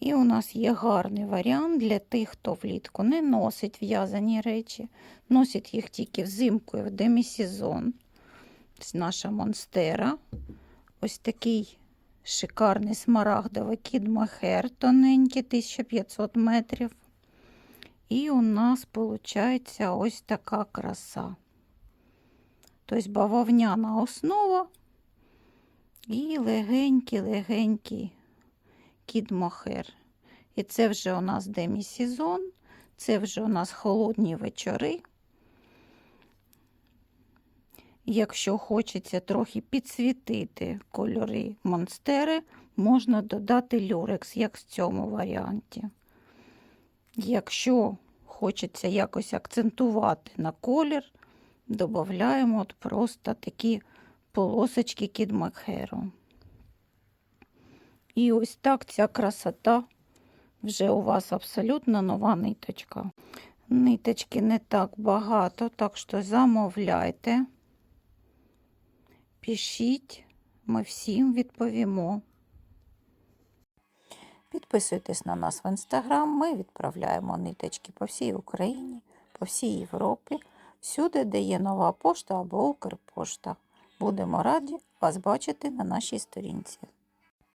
І у нас є гарний варіант для тих, хто влітку не носить в'язані речі, носить їх тільки взимку і в демісезон. Це наша монстера. Ось такий шикарний смарагдовий кід Махер, тоненький, 1500 метрів. І у нас виходить ось така краса. Тобто бавовняна основа і легенький-легенький кід Мохер. І це вже у нас демісезон, це вже у нас холодні вечори. Якщо хочеться трохи підсвітити кольори монстери, можна додати люрекс, як в цьому варіанті. Якщо хочеться якось акцентувати на колір, додаємо просто такі полосочки кідмакхеру. І ось так ця красота вже у вас абсолютно нова ниточка. Ниточки не так багато, так що замовляйте, пишіть, ми всім відповімо. Підписуйтесь на нас в інстаграм, ми відправляємо ниточки по всій Україні, по всій Європі, всюди, де є нова пошта або Укрпошта. Будемо раді вас бачити на нашій сторінці.